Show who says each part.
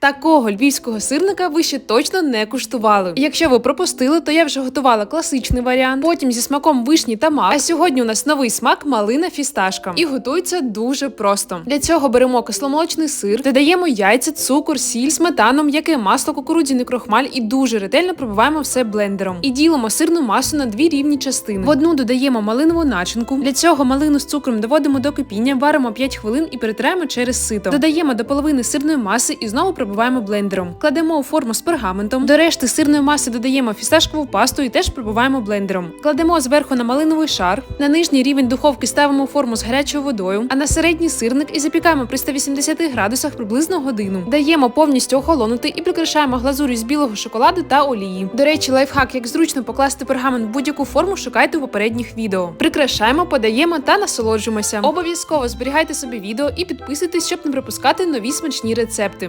Speaker 1: Такого львівського сирника ви ще точно не куштували. Якщо ви пропустили, то я вже готувала класичний варіант, потім зі смаком вишні та мак. А сьогодні у нас новий смак малина фісташка. І готується дуже просто. Для цього беремо кисломолочний сир, додаємо яйця, цукор, сіль, сметану, м'яке масло, кукурудзяний крохмаль і дуже ретельно пробиваємо все блендером. І ділимо сирну масу на дві рівні частини. В одну додаємо малинову начинку. Для цього малину з цукром доводимо до кипіння, варимо 5 хвилин і перетираємо через сито. Додаємо до половини сирної маси і знову пробиваємо блендером. Кладемо у форму з пергаментом. До решти сирної маси додаємо фісташкову пасту і теж пробиваємо блендером. Кладемо зверху на малиновий шар. На нижній рівень духовки ставимо форму з гарячою водою, а на середній сирник і запікаємо при 180 градусах приблизно годину. Даємо повністю охолонути і прикрашаємо глазур'ю з білого шоколаду та олії. До речі, лайфхак, як зручно покласти пергамент в будь-яку форму, шукайте у попередніх відео. Прикрашаємо, подаємо та насолоджуємося. Обов'язково зберігайте собі відео і підписуйтесь, щоб не пропускати нові смачні рецепти.